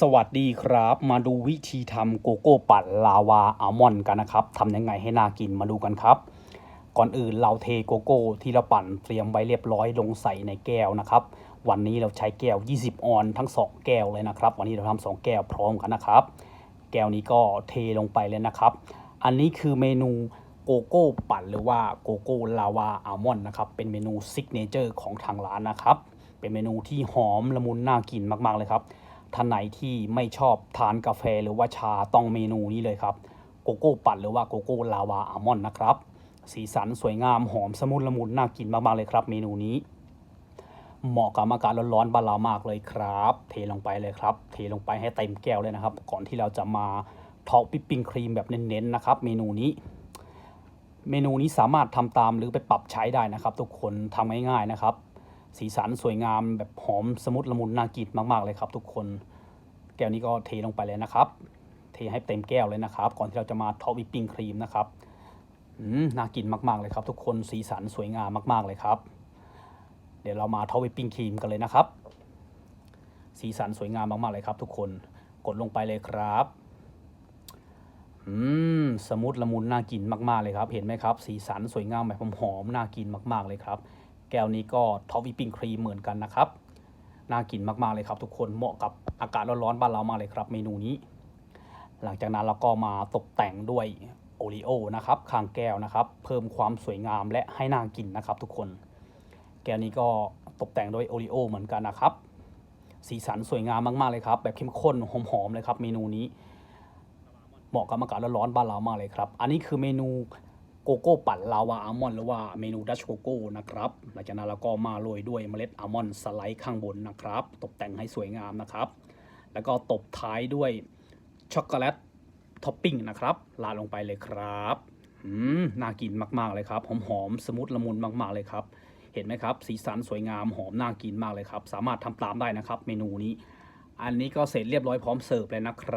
สวัสดีครับ มาดูวิธีทำโกโก้ปั่นลาวาอัลมอนด์กันนะครับทำยังไงให้น่ากินมาดูกันครับ ก่อนอื่นเราเทโกโก้ที่เราปั่นเตรียมไว้เรียบร้อยลงใส่ในแก้วนะครับ วันนี้เราใช้แก้ว 20 ออนทั้ง 2 แก้วเลยนะครับ วันนี้เราทำสองแก้วพร้อมกันนะครับ แก้วนี้ก็เทลงไปเลยนะครับ อันนี้คือเมนูโกโก้ปั่นหรือว่าโกโก้ลาวาอัลมอนด์นะครับ เป็นเมนูซิกเนเจอร์ของทางร้านนะครับ เป็นเมนูที่หอมละมุนน่ากินมากๆเลยครับ ท่านไหนที่ไม่ชอบทานกาแฟหรือว่าชาต้องเมนูนี้เลยครับ โกโก้ปั่นหรือว่าโกโก้ลาวาอัลมอนด์นะครับ สีสันสวยงามหอมสมุนละมุนน่ากินมากๆเลยครับ เมนูนี้ เหมาะกับอากาศร้อนๆบ้านเรามากเลยครับ เทลงไปเลยครับ เทลงไปให้เต็มแก้วเลยนะครับ ก่อนที่เราจะมาท็อปวิปปิ้งครีมแบบเน้นๆนะครับ เมนูนี้เมนูนี้สามารถทำตามหรือไปปรับใช้ได้นะครับ ทุกคนทำง่ายๆนะครับ สีสันสวยงามแบบหอมสมุดละมุนน่ากินมากๆเลยครับ ทุกคนแก้วนี้ก็เทลงไปเลยนะครับ เทให้เต็มแก้วเลยนะครับ ก่อนที่เราจะมาท็อปวิปปิ้งครีมนะครับน่ากินมากๆเลยครับ ทุกคนสีสันสวยงามมาก ๆเลยครับ เดี๋ยวเรามาท็อปวิปปิ้งครีมกันเลยนะครับ สีสันสวยงามมากๆเลยครับ ทุกคนกดลงไปเลยครับอืมสมุดละมุนน่ากินมากๆเลยครับ เห็นไหมครับ สีสันสวยงามแบบหอมๆน่ากินมาก ๆเลยครับ แก้วนี้ก็ท็อปวิปปิ้งครีมเหมือนกันนะครับ น่ากินมากๆเลยครับทุกคนเหมาะกับอากาศร้อนๆบ้านเรามากเลยครับ เมนูนี้ หลังจากนั้นเราก็มาตกแต่งด้วยโอรีโอนะครับข้างแก้วนะครับ เพิ่มความสวยงามและให้น่ากินนะครับทุกคน แก้วนี้ก็ตกแต่งด้วยโอรีโอเหมือนกันนะครับ สีสันสวยงามมากๆเลยครับ แบบเข้มข้นหอมๆเลยครับ เมนูนี้เหมาะกับอากาศร้อนๆบ้านเรามากเลยครับ อันนี้คือเมนู โกโก้ปั่นลาวาอัลมอนด์หรือว่าเมนูดัชโกโก้นะครับ หลังจากนั้นเราก็มาโรยด้วยเมล็ดอัลมอนด์สไลด์ข้างบนนะครับ ตกแต่งให้สวยงามนะครับ แล้วก็ตบท้ายด้วยช็อกโกแลตท็อปปิ้งนะครับลาดลงไปเลยครับอืมน่ากินมากๆเลยครับ หอมๆ สมูทละมุนมากๆเลยครับ เห็นไหมครับ สีสันสวยงามหอมน่ากินมากเลยครับ สามารถทำตามได้นะครับ เมนูนี้ อันนี้ก็เสร็จเรียบร้อยพร้อมเสิร์ฟเลยนะครับ